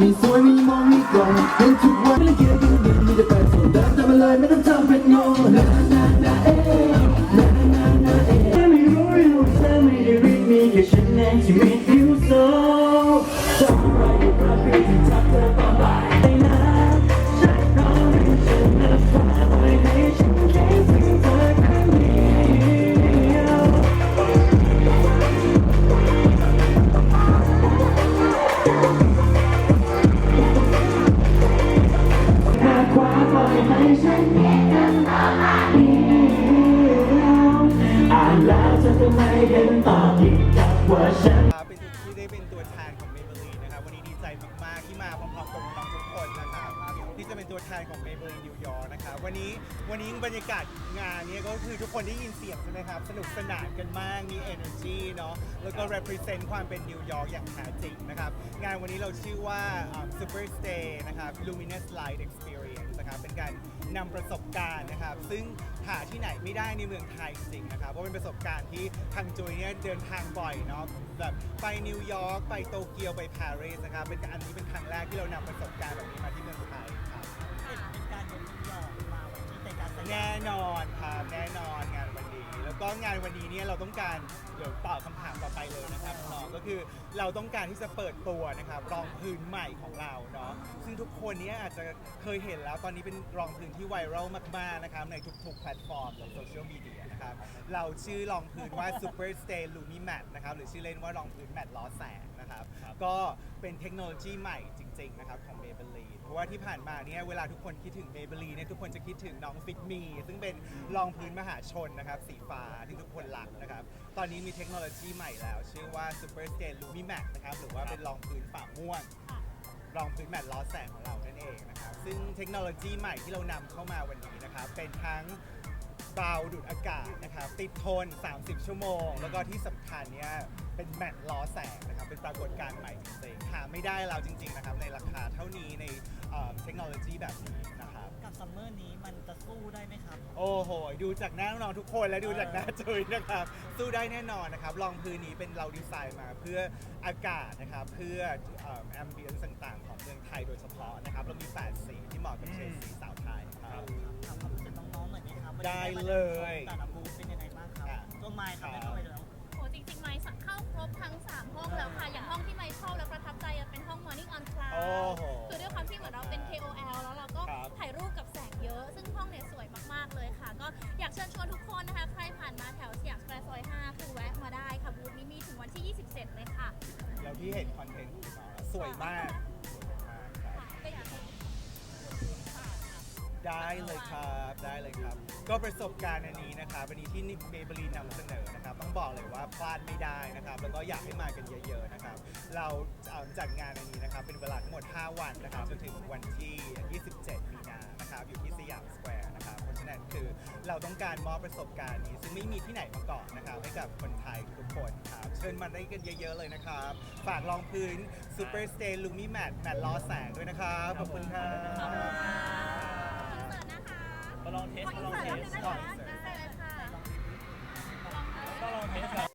ม่สวยไม่มองนี่ก่อนเห็นทุกวันแล้วเกี่ยวกับดินมีแต่แปดส่วนเดินทำอะไรไม่ต้องทำเป็นโง่นานานาเอ๊นานานาเอ๊ไม่รู้อยู่เธอไม่ได้รีบมีแค่ฉันเองที่มี อีก ที่จะเป็นตัวแทนของ Maybelline New York นะครับวันนี้วันนี้บรรยากาศงานเนี้ก็คือทุกคนได้ยินเสียงใช่ไหมครับ สนุกสนานกันมากมี energy เนาะแล้วก็ represent ความเป็นนิวยอร์กอย่างแท้จริงนะครับ งานวันนี้เราชื่อว่าอ่า Super Stay นะครับ Luminous Light Experience นะครับเป็นการนำประสบการณ์นะครับ ซึ่งหาที่ไหนไม่ได้ในเมืองไทยจริงๆนะครับเพราะเป็นประสบการณ์ที่ทางจุยเนี่ยเดินทางบ่อยเนาะแบบไปนิวยอร์กไปโตเกียวไปปารีสนะครับเป็นอันนี้เป็นครั้งแรกที่เรานำประสบการณ์แบบนี้มาที่เมืองไทยครับ เป็นนิวยอร์กมาไว้ที่ใจการสยามแน่นอนครับแน่นอนงานวันนี้ แล้วก็งานวันนี้เนี่ยเราต้องการเดี๋ยวตอบคำถามต่อไปเลยนะครับน้องก็คือเราต้องการที่จะเปิดตัวนะครับรองพื้นใหม่ของเราเนาะซึ่งทุกคนเนี้อาจจะเคยเห็นแล้วตอนนี้เป็นรองพื้นที่ไวรัลมากๆนะครับในทุกๆแพลตฟอร์มของโซเชียลมีเดีย นะครับ เราชื่อรองพื้นว่า Super Stay Lumi Matte นะครับหรือชื่อเล่นว่ารองพื้นแมตต์ล้อแสงนะครับ ก็เป็นเทคโนโลยีใหม่จริง ๆ นะครับของ Maybelline เพราะว่าที่ผ่านมาเนี่ยเวลาทุกคนคิดถึง Maybelline เนี่ยทุกคนจะคิดถึงน้องฟิตมีซึ่งเป็นรองพื้นมหาชนนะครับสีฟ้าที่ทุกคนรักนะครับ ตอนนี้มีเทคโนโลยีใหม่แล้ว ชื่อว่า Super Stay Lumi Matte นะครับหรือว่าเป็นรองพื้นฝาม่วง รองพื้นแมตต์ล้อแสงของเรานั่นเองนะครับ ซึ่งเทคโนโลยีใหม่ที่เรานำเข้ามาวันนี้นะครับ เป็นทั้ง เบาดูดอากาศนะครับติดทน 30 ชั่วโมง แล้วก็ที่สำคัญเนี่ยเป็นแมตต์ล้อแสงนะครับเป็นปรากฏการณ์ใหม่จริงๆหาไม่ได้แล้วจริงๆนะครับในราคาเท่านี้ในเอ่อเทคโนโลยีแบบนี้นะครับ กับซัมเมอร์นี้มันจะสู้ได้ไหมครับ โอ้โห ดูจากหน้าน้องๆทุกคนและดูจากหน้าจุยนะครับ สู้ได้แน่นอนนะครับรองพื้นนี้เป็นเราดีไซน์มาเพื่ออากาศนะครับ เพื่อแอมเบียนต่างๆ ของเมืองไทยโดยเฉพาะนะครับ เรามี 8 สีที่เหมาะกับเฉดสีสาวไทยครับ ถามความรู้สึกน้องๆหน่อย ไหมครับวันนี้ได้เลย แต่ละบูธเป็นยังไงบ้างครับอะตัวไมค์ครับไม่ต้องไปแล้วโอ้จริงๆไมค์เข้าครบทั้ง 3 ห้องแล้วค่ะ อย่างห้องที่ไมค์เข้าแล้วประทับใจอะเป็นห้อง Morning on Cloud โอ้โหคือด้วยความที่เหมือนเราเป็น KOL แล้วเราก็ครับถ่ายรูปกับแสงเยอะ ซึ่งห้องเนี่ยสวยมากๆเลยค่ะ ก็อยากเชิญชวนทุกคนนะคะ ใครผ่านมาแถวสยามสแควร์ซอย 5 คือแวะมาได้ค่ะบูธนี้มีถึงวันที่ 27 เลยค่ะ แล้วที่เห็นคอนเทนต์ของน้องแล้วสวยมากสวยมาก ได้เลยครับได้เลยครับ ก็ประสบการณ์อันนี้นะครับวันนี้ที่เมเบลีนนำเสนอนะครับต้องบอกเลยว่าพลาดไม่ได้นะครับ แล้วก็อยากให้มากันเยอะๆนะครับ เราเอ่อจัดงานอันนี้นะครับเป็นเวลาทั้งหมด 5 วันนะครับจนถึงวันที่ 27 มีนานะครับอยู่ที่สยามสแควร์นะครับเพราะฉะนั้นคือเราต้องการมอบประสบการณ์นี้ ซึ่งไม่มีที่ไหนมาก่อนนะครับให้กับคนไทยทุกคนครับเชิญมาได้กันเยอะๆเลยนะครับ ฝากรองพื้น Super Stay Lumi Matte แมตต์ล้อแสงด้วยนะครับขอบคุณครับคอ มาลองเทสขอมาอิลนองเสิร์ตเทนิดสนึงนะคะได้เลยค่ะก็ลองเทส